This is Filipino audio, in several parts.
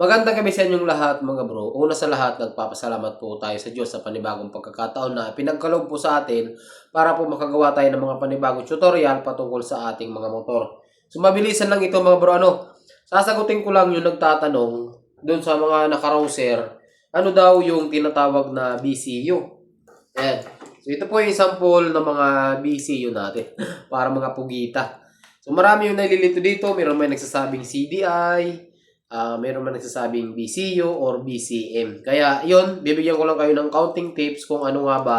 Magandang gabi sa inyong lahat mga bro. Una sa lahat, nagpapasalamat po tayo sa Diyos sa panibagong pagkakataon na pinagkaloob po sa atin para po makagawa tayo ng mga panibagong tutorial patungkol sa ating mga motor. So mabilisan lang ito mga bro. Ano? Sasagutin ko lang yung nagtatanong doon sa mga nakarouser. Ano daw yung tinatawag na BCU? Ayan. So ito po yung sample ng mga BCU natin para mga pugita. So marami yung nalilito dito. Meron may nagsasabing CDI, Ah, meron man nagsasabing BCU or BCM. Kaya, yon bibigyan ko lang kayo ng counting tips kung ano nga ba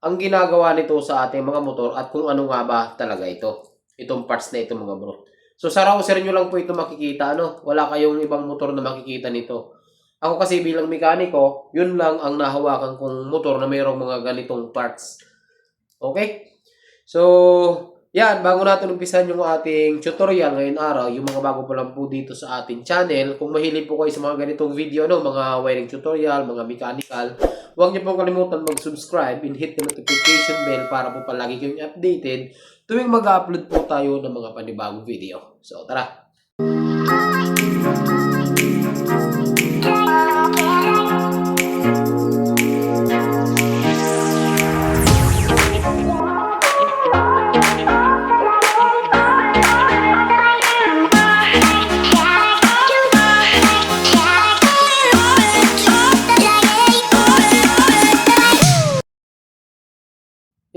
ang ginagawa nito sa ating mga motor at kung ano nga ba talaga ito. Itong parts na ito mga bro. So, sa rouser nyo lang po ito makikita, ano? Wala kayong ibang motor na makikita nito. Ako kasi bilang mekaniko, yun lang ang nahawakan kong motor na mayroong mga ganitong parts. Okay? So, yan, bago natin umpisan yung ating tutorial ngayon araw, yung mga bago pa lang po dito sa ating channel, kung mahilig po kayo sa mga ganitong video, no, mga wiring tutorial, mga mechanical, huwag niyo pong kalimutan mag-subscribe and hit the notification bell para po palagi kayong updated tuwing mag-upload po tayo ng mga panibagong video. So, tara!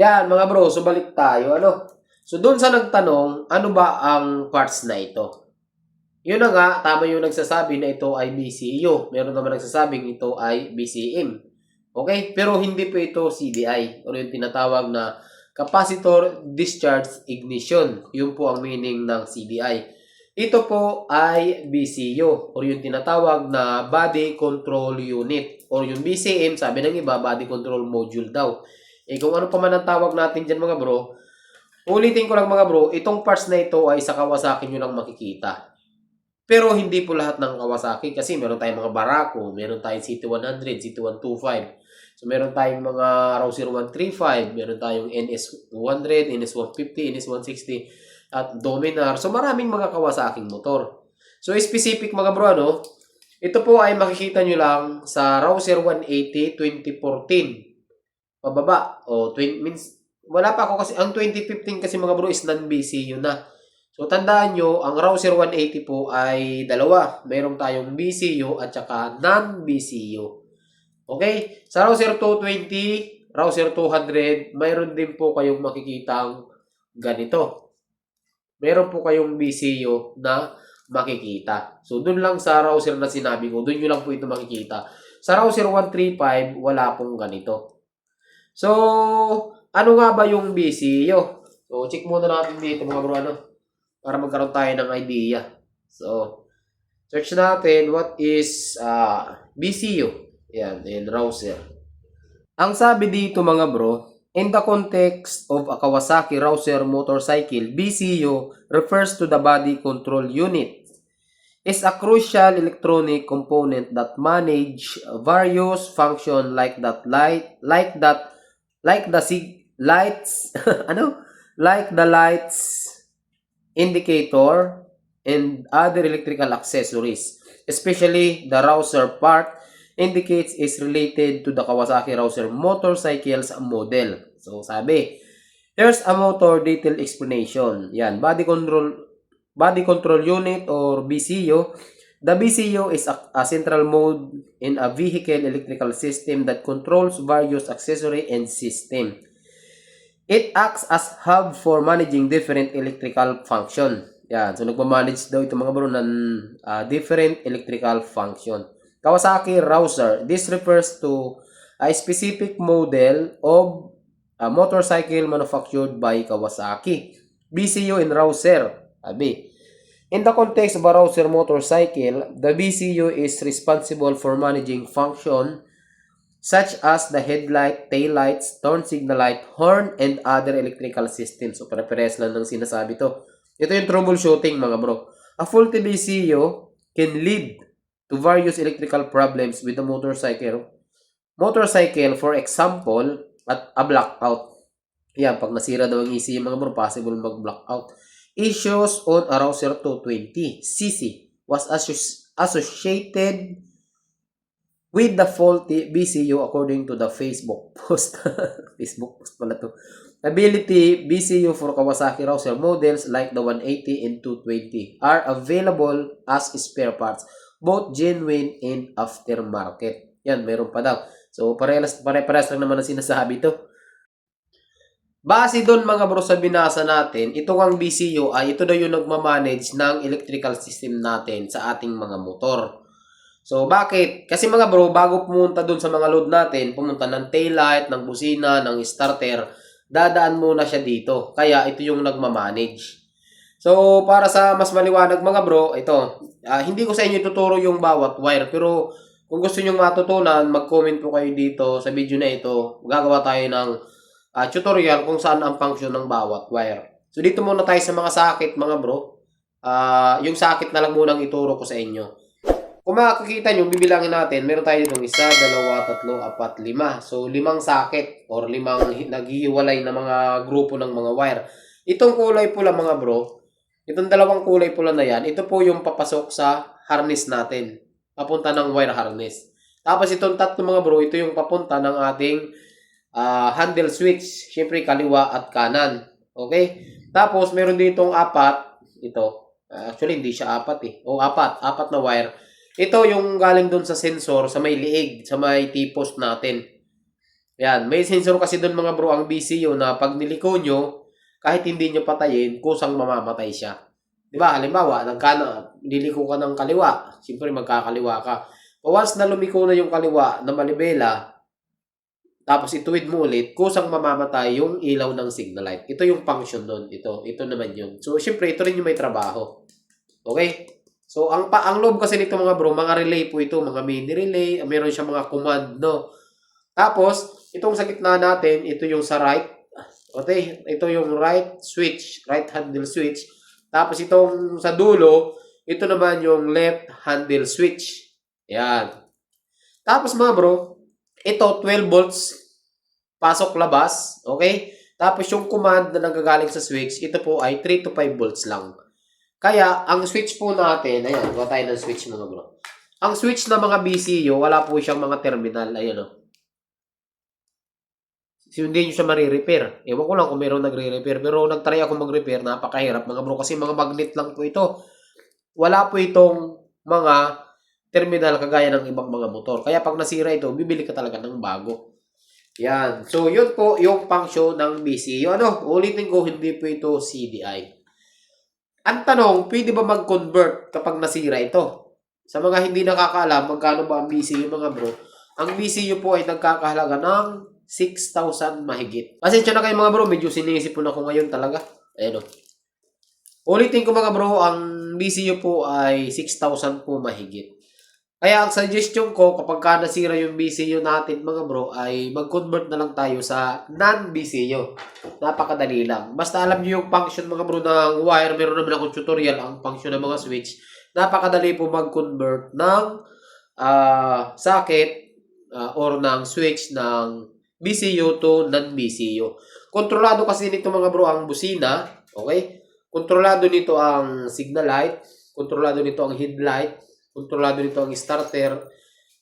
Yan, mga bro, so balik tayo. Ano? So, doon sa nagtanong, ano ba ang parts na ito? Yun na nga, tama yung nagsasabi na ito ay BCU. Meron naman nagsasabing ito ay BCM. Okay? Pero hindi po ito CDI o yung tinatawag na Capacitor Discharge Ignition. Yun po ang meaning ng CDI. Ito po ay BCU o yung tinatawag na Body Control Unit or yung BCM, sabi ng iba, Body Control Module daw. Eh kung ano pa man ang tawag natin dyan mga bro, ulitin ko lang mga bro, itong parts na ito ay sa Kawasaki nyo lang makikita. Pero hindi po lahat ng Kawasaki kasi meron tayong mga Barako, meron tayong CT100, CT125. So meron tayong mga Rouser 135, meron tayong NS100, NS150, NS160 at Dominar. So maraming mga Kawasaking motor. So specific mga bro ano, ito po ay makikita nyo lang sa Rouser 180 2014 pababa. O, 20, means, wala pa ako kasi, ang 2015 kasi mga bro is non-BCU na. So, tandaan nyo, ang Rouser 180 po ay dalawa. Meron tayong BCU at saka non-BCU. Okay? Sa Rouser 220, Rouser 200, mayroon din po kayong makikitang ganito. Meron po kayong BCU na makikita. So, dun lang sa Rouser na sinabi ko, dun nyo lang po ito makikita. Sa Rouser 135, wala pong ganito. So, ano nga ba yung BCU? So, check muna natin dito mga bro, ano, para magkaroon tayo ng idea. So, search natin what is uh, BCU. Yan, in rouser. Ang sabi dito mga bro, in the context of a Kawasaki rouser motorcycle, BCU refers to the body control unit. Is a crucial electronic component that manage various function like that light, like that like the sig lights ano? Like the lights indicator and other electrical accessories. Especially the rouser part indicates is related to the Kawasaki rouser motorcycles model. So sabi here's a motor detail explanation. Yan body control body control unit or BCU The BCU is a, a central mode in a vehicle electrical system that controls various accessory and system. It acts as hub for managing different electrical function. Yan. So, nagmamanage daw ito mga bro ng uh, different electrical function. Kawasaki Rouser. This refers to a specific model of a motorcycle manufactured by Kawasaki. BCU and Rouser. Sabi. In the context of a rouser motorcycle, the BCU is responsible for managing function such as the headlight, tail lights, turn signal light, horn, and other electrical systems. So, pare-pares lang ng sinasabi to. Ito yung troubleshooting, mga bro. A faulty BCU can lead to various electrical problems with the motorcycle. Motorcycle, for example, at a blackout. Yan, pag nasira daw ang ECU, mga bro, possible mag-blackout issues on a Rouser 220 cc was associated with the faulty BCU according to the Facebook post. Facebook post pala to. Ability BCU for Kawasaki Rouser models like the 180 and 220 are available as spare parts, both genuine and aftermarket. Yan, meron pa daw. So, parehas, pare-parehas lang naman ang sinasabi to. Base doon mga bro sa binasa natin, itong ang BCU ay ito daw yung nagmamanage ng electrical system natin sa ating mga motor. So, bakit? Kasi mga bro, bago pumunta doon sa mga load natin, pumunta ng taillight, ng busina, ng starter, dadaan muna siya dito. Kaya ito yung nagmamanage. So, para sa mas maliwanag mga bro, ito. ah, hindi ko sa inyo tuturo yung bawat wire. Pero, kung gusto nyo matutunan, mag-comment po kayo dito sa video na ito. Gagawa tayo ng ah, tutorial kung saan ang function ng bawat wire. So, dito muna tayo sa mga sakit mga bro. Ah, yung sakit na lang munang ituro ko sa inyo. Kung makikita nyo, bibilangin natin, meron tayo dito isa, dalawa, tatlo, apat, lima. So, limang sakit or limang hi- naghihiwalay na mga grupo ng mga wire. Itong kulay pula mga bro, itong dalawang kulay pula na yan, ito po yung papasok sa harness natin. Papunta ng wire harness. Tapos itong tatlo mga bro, ito yung papunta ng ating ah, handle switch. Siyempre, kaliwa at kanan. Okay? Tapos, meron ditong apat. Ito. Ah, actually, hindi siya apat eh. O, apat. Apat na wire. Ito yung galing doon sa sensor, sa may liig, sa may T-post natin. Yan, may sensor kasi doon mga bro ang BCU na pag niliko nyo, kahit hindi nyo patayin, kusang mamamatay siya. Di ba? Halimbawa, nagkana, niliko ka ng kaliwa, siyempre magkakaliwa ka. Once na lumiko na yung kaliwa na malibela, tapos ituwid mo ulit, kusang mamamatay yung ilaw ng signal light. Ito yung function doon. Ito, ito naman yun. So, siyempre, ito rin yung may trabaho. Okay? So, ang pa ang loob kasi nito mga bro, mga relay po ito, mga mini relay, meron siya mga command, no? Tapos, itong sa gitna natin, ito yung sa right. Okay? Ito yung right switch, right handle switch. Tapos, itong sa dulo, ito naman yung left handle switch. Yan. Tapos mga bro, ito 12 volts pasok labas, okay? Tapos yung command na nanggagaling sa switch, ito po ay 3 to 5 volts lang. Kaya, ang switch po natin, ayan, gawa tayo ng switch mga bro. Ang switch na mga BCU, wala po siyang mga terminal, ayan o. So, hindi nyo siya marirepair. Ewan ko lang kung meron nagre-repair. Pero nagtry ako mag-repair, napakahirap mga bro. Kasi mga magnet lang po ito. Wala po itong mga terminal kagaya ng ibang mga motor. Kaya pag nasira ito, bibili ka talaga ng bago. Yan. So, yun po yung function ng BCU. Ano, ulitin ko, hindi po ito CDI. Ang tanong, pwede ba mag-convert kapag nasira ito? Sa mga hindi nakakaalam, magkano ba ang BCU mga bro? Ang BCU po ay nagkakahalaga ng 6,000 mahigit. Pasensya na kayo mga bro, medyo sinisipon ako ngayon talaga. Ayun o. Ulitin ko mga bro, ang BCU po ay 6,000 po mahigit. Kaya ang suggestion ko kapag ka nasira yung BCU natin mga bro ay mag-convert na lang tayo sa non-BCU. Napakadali lang. Basta alam niyo yung function mga bro ng wire, meron naman akong tutorial ang function ng mga switch. Napakadali po mag-convert ng ah, socket ah, or ng switch ng BCU to non-BCU. Kontrolado kasi nito mga bro ang busina, okay? Kontrolado nito ang signal light, kontrolado nito ang headlight, kontrolado nito ang starter,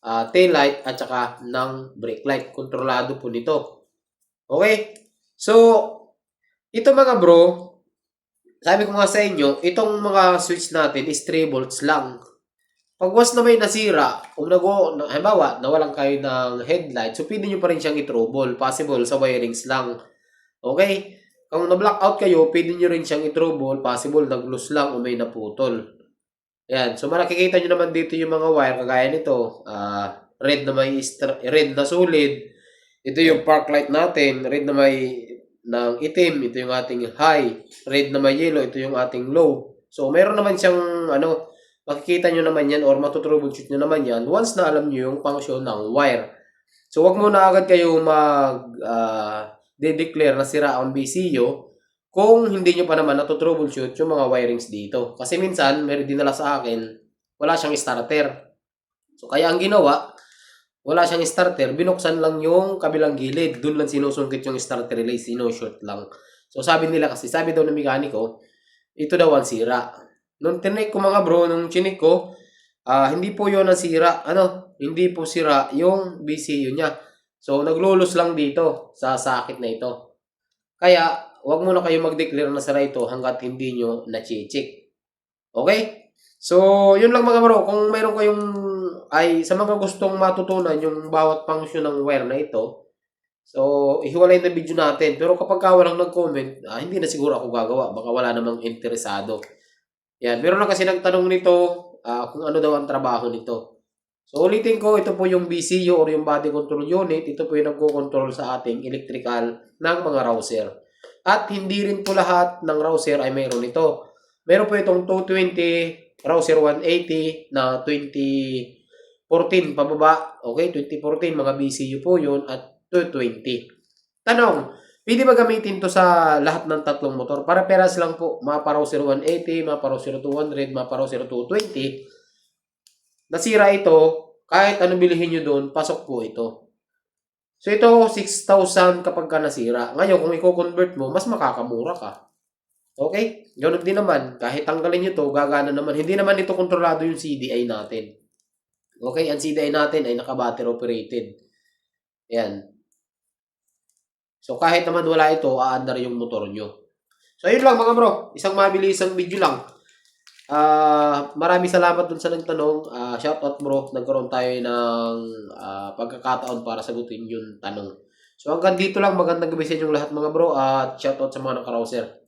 ah, tail light at saka ng brake light. Kontrolado po nito. Okay? So, ito mga bro, sabi ko nga sa inyo, itong mga switch natin is 3 volts lang. Pag once na may nasira, kung nago, na, halimbawa, nawalan kayo ng headlight, so pwede nyo pa rin siyang i-trouble. Possible sa wirings lang. Okay? Kung na-blackout kayo, pwede nyo rin siyang i-trouble. Possible, nag-loose lang o may naputol. Yan. So, makikita nyo naman dito yung mga wire kagaya nito. ah red na may red na solid. Ito yung park light natin. Red na may ng itim. Ito yung ating high. Red na may yellow. Ito yung ating low. So, meron naman siyang ano, makikita nyo naman yan or matutroubleshoot nyo naman yan once na alam nyo yung function ng wire. So, wag muna agad kayo mag ah, de-declare na sira ang BCU kung hindi nyo pa naman natutroubleshoot yung mga wirings dito. Kasi minsan, meron dinala sa akin, wala siyang starter. So, kaya ang ginawa, wala siyang starter, binuksan lang yung kabilang gilid. Doon lang sinusungkit yung starter relay, sinushoot lang. So, sabi nila kasi, sabi daw ng mekaniko, ito daw ang sira. Nung tinik ko mga bro, nung chinik ko, Ah, hindi po 'yon ang sira. Ano? Hindi po sira yung BCU niya. So, naglulos lang dito sa sakit na ito. Kaya, wag muna kayo mag-declare na sira ito hanggat hindi nyo na-check. Okay? So, yun lang mga bro. Kung mayroon kayong, ay sa mga gustong matutunan yung bawat function ng wire na ito, so, ihiwalay na video natin. Pero kapag ka walang nag-comment, ah, hindi na siguro ako gagawa. Baka wala namang interesado. Yan. Meron na kasi nagtanong nito ah, kung ano daw ang trabaho nito. So, ulitin ko, ito po yung BCU or yung body control unit. Ito po yung nagko-control sa ating electrical ng mga rouser. At hindi rin po lahat ng rouser ay mayroon ito. Meron po itong 220, rouser 180 na 2014 pababa. Okay, 2014 mga BCU po yun at 220. Tanong, pwede ba gamitin to sa lahat ng tatlong motor? Para peras lang po, mapa rouser 180, mapa rouser 200, mapa rouser 220. Nasira ito, kahit ano bilhin nyo doon, pasok po ito. So ito, 6,000 kapag ka nasira. Ngayon, kung i-convert mo, mas makakamura ka. Okay? Ganun din naman. Kahit tanggalin nyo to, gagana naman. Hindi naman ito kontrolado yung CDI natin. Okay? Ang CDI natin ay naka-battery operated. Yan. So kahit naman wala ito, aandar yung motor nyo. So ayun lang mga bro. Isang mabilisang video lang. Ah, maraming salamat dun sa nagtanong. Ah, shout out bro. Nagkaroon tayo ng ah, pagkakataon para sagutin yung tanong. So hanggang dito lang. Magandang gabi sa inyong lahat mga bro. At shout out sa mga nakarouser.